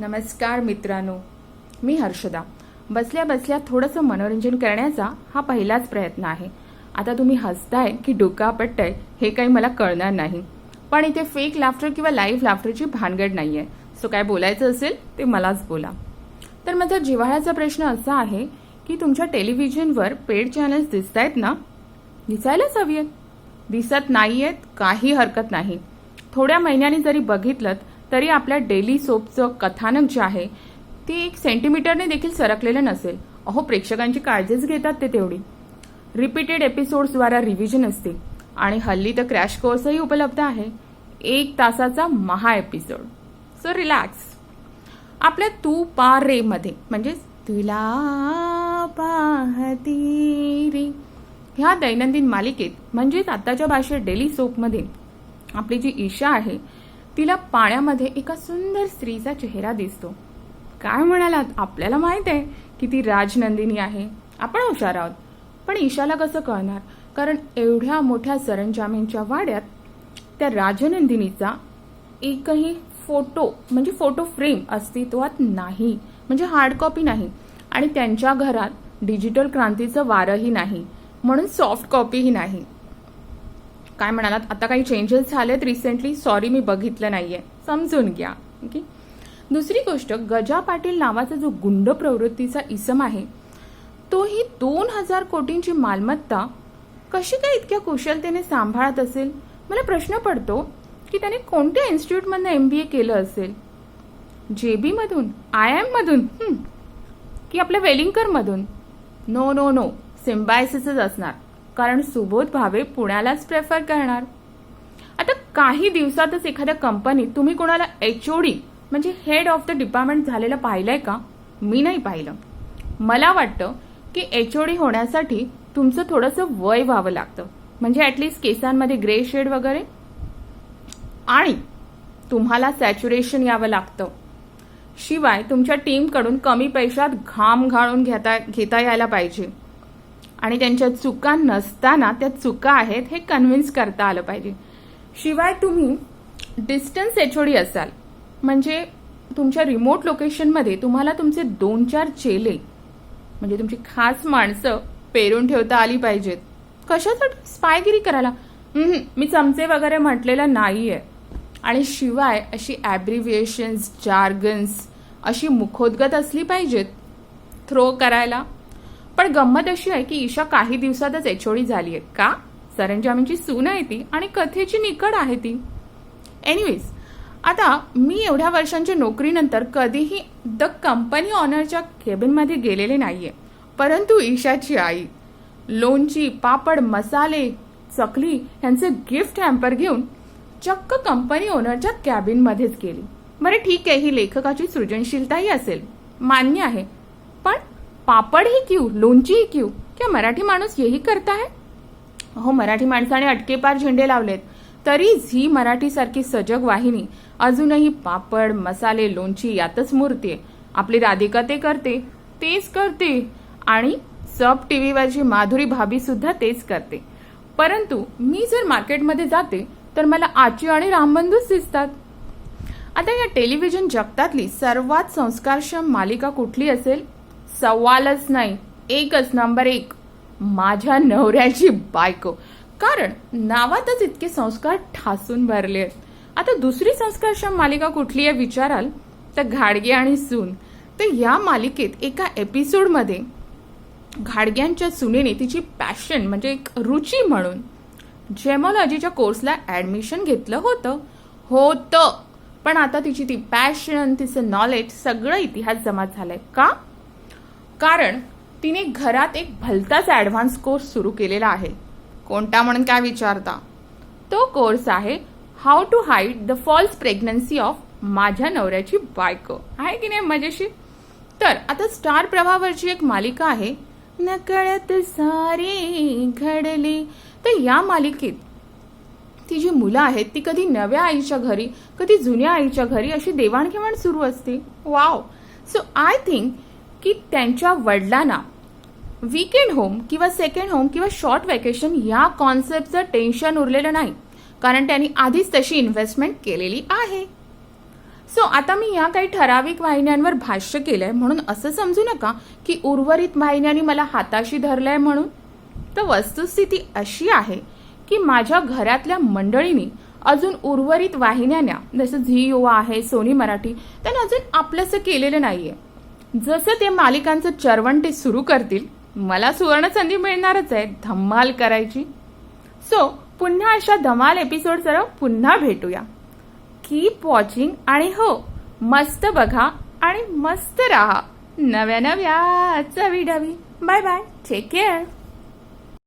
नमस्कार मित्रांनो मी हर्षदा. बसल्या बसल्या थोडंसं मनोरंजन करण्याचा हा पहिलाच प्रयत्न आहे. आता तुम्ही हसताय की डोकं आपटताय हे काही मला कळणार नाही. पण इथे फेक लाफ्टर किंवा लाईव्ह लाफ्टरची भानगड नाही आहे सो काय बोलायचं असेल ते मलाच बोला. तर माझा जिव्हाळ्याचा प्रश्न असा आहे की तुमच्या टेलिव्हिजनवर पेड चॅनल्स दिसत आहेत ना? दिसायलाच हवी आहेत दिसत नाही आहेत काही हरकत नाही. थोड्या महिन्यांनी जरी बघितलं तरी आपल्या डेली सोपचं कथानक जे आहे ते एक सेंटीमीटरने देखील सरकलेलं नसेल. अहो प्रेक्षकांची काळजीच घेतात ते तेवढी. रिपीटेड एपिसोड्सद्वारा रिव्हिजन असते आणि हल्ली तर क्रॅश कोर्सही उपलब्ध आहे. एक तासाचा महा एपिसोड सो रिलॅक्स आपल्या तू पा रे मध्ये म्हणजे तुला पाहती रे. ह्या दैनंदिन मालिकेत म्हणजेच आताच्या भाषेत डेली सोपमध्ये आपली जी ईशा आहे तिला पाण्यामध्ये एका सुंदर स्त्रीचा चेहरा दिसतो. काय म्हणालात? आपल्याला माहीत आहे की ती राजनंदिनी आहे. आपण हुशार आहोत. पण ईशाला कसं कळणार? कारण एवढ्या मोठ्या सरंजामींच्या वाड्यात त्या राजनंदिनीचा एकही फोटो म्हणजे फोटो फ्रेम अस्तित्वात नाही. म्हणजे हार्ड कॉपी नाही. आणि त्यांच्या घरात डिजिटल क्रांतीचं वारंही नाही. म्हणून सॉफ्ट कॉपीही नाही. काय म्हणालात? आता काही चेंजेस झालेत रिसेंटली सॉरी मी बघितलं नाहीये. समजून घ्या. ओके दुसरी गोष्ट गजा पाटील नावाचा जो गुंड प्रवृत्तीचा इसम आहे तोही दोन हजार कोटींची मालमत्ता कशी काय इतक्या कुशलतेने सांभाळत असेल? मला प्रश्न पडतो की त्याने कोणत्या इन्स्टिट्यूटमधनं एम बी ए केलं असेल? जे बीमधून आय एम मधून? की आपल्या वेलिंकरमधून नो नो नो सिम्बायसिसच असणार. कारण सुबोध भावे पुण्यालाच प्रेफर करणार. आता काही दिवसातच एखाद्या कंपनीत तुम्ही कोणाला एचओडी म्हणजे हेड ऑफ द डिपार्टमेंट झालेलं पाहिलंय का? मी नाही पाहिलं. मला वाटतं की एचओडी होण्यासाठी तुमचं थोडंसं वय व्हावं लागतं. म्हणजे ऍटलिस्ट केसांमध्ये ग्रे शेड वगैरे. आणि तुम्हाला सॅच्युरेशन यावं लागतं. शिवाय तुमच्या टीमकडून कमी पैशात घाम घालून घेता घेता यायला पाहिजे. आणि त्यांच्या चुका नसताना त्या चुका आहेत हे कन्व्हिन्स करता आलं पाहिजे. शिवाय तुम्ही डिस्टन्स एचओडी असाल म्हणजे तुमच्या रिमोट लोकेशनमध्ये तुम्हाला तुमचे दोन चार चेले म्हणजे तुमची खास माणसं पेरून ठेवता आली पाहिजेत. कशासाठी स्पायगिरी करायला? मी चमचे वगैरे म्हटलेलं नाही आहे आणि शिवाय अशी ॲब्रिव्हिएशन्स जार्गन्स अशी मुखोद्गत असली पाहिजेत. थ्रो करायला. पण गंमत अशी आहे की ईशा काही दिवसातच एचओडी झाली आहे का? सरंजामींची सून आहे ती आणि कथेची निकड आहे ती. एनिवेज आता मी एवढ्या वर्षांच्या नोकरीनंतर कधीही द कंपनी ऑनरच्या केबिनमध्ये गेलेले नाहीये. परंतु ईशाची आई लोणची पापड मसाले चकली यांचे गिफ्ट हॅम्पर घेऊन चक्क कंपनी ओनरच्या कॅबिनमध्येच गेली. बरं ठीक आहे ही लेखकाची सृजनशीलताही असेल. मान्य आहे. पापड ही क्यू लोणची ही क्यू. क्या मराठी माणूस यही करता है? हो मराठी माणसाने अटकेपार झेंडे लावलेत. तरी झी मराठी सारखी सजग वाहिनी अजूनही पापड मसाले लोणची यातच मुरते आपली राधिका ते करते तेच करते. आणि सब टीव्हीवरची माधुरी भाभी सुद्धा तेच करते. परंतु मी जर मार्केटमध्ये जाते तर मला आची आणि रामबंधूच दिसतात. आता या टेलिव्हिजन जगतातली सर्वात संस्कारक्षम मालिका कुठली असेल? सवालच नाही. एकच नंबर एक. माझ्या नवऱ्याची बायको. कारण नावातच इतके संस्कार ठासून भरले आहेत. आता दुसरी संस्कारक्षम मालिका कुठली आहे विचाराल? तर घाडगे आणि सून. तर या मालिकेत एका एपिसोडमध्ये घाडग्यांच्या सुनेने तिची पॅशन म्हणजे एक रुची म्हणून जेमॉलॉजीच्या कोर्सला ॲडमिशन घेतलं होतं. होतं. पण आता तिची ती पॅशन तिचं नॉलेज सगळं इतिहास जमा झालाय. का? कारण तिने घरात एक भलताच ॲडव्हान्स कोर्स सुरू केलेला आहे. कोणता म्हणून काय विचारता? तो कोर्स आहे how to hide the false pregnancy of माझ्या नवऱ्याची बायको. आहे की नाही मजेशी तर आता स्टार प्रभावरची एक मालिका आहे. नकळत सारे घडले. तर या मालिकेत ती जी मुलं आहेत ती कधी नव्या आईच्या घरी कधी जुन्या आईच्या घरी अशी देवाणघेवाण सुरू असते वाव सो आय थिंक की त्यांच्या वडिलांना वीकेंड होम किंवा सेकंड होम किंवा शॉर्ट वेकेशन या कॉन्सेप्टचं टेन्शन उरलेलं नाही. कारण त्यांनी आधीच तशी इन्व्हेस्टमेंट केलेली आहे. सो आता मी या काही ठराविक वाहिन्यांवर भाष्य केलं आहे म्हणून असं समजू नका की उर्वरित वाहिन्यांनी मला हाताशी धरलंय म्हणून. तर वस्तुस्थिती अशी आहे की माझ्या घरातल्या मंडळींनी अजून उर्वरित वाहिन्यांना जसं झी युवा आहे सोनी मराठी त्यांना अजून आपलंसं केलेलं नाही आहे जसं ते मालिकांचं चरवंटे सुरू करतील मला सुवर्ण संधी मिळणारच आहे धम्माल करायची. सो पुन्हा अशा धमाल एपिसोड सर्व पुन्हा भेटूया. कीप वॉचिंग आणि हो मस्त बघा आणि मस्त राहा. नव्या नव्या चवी डवी बाय बाय टेक केअर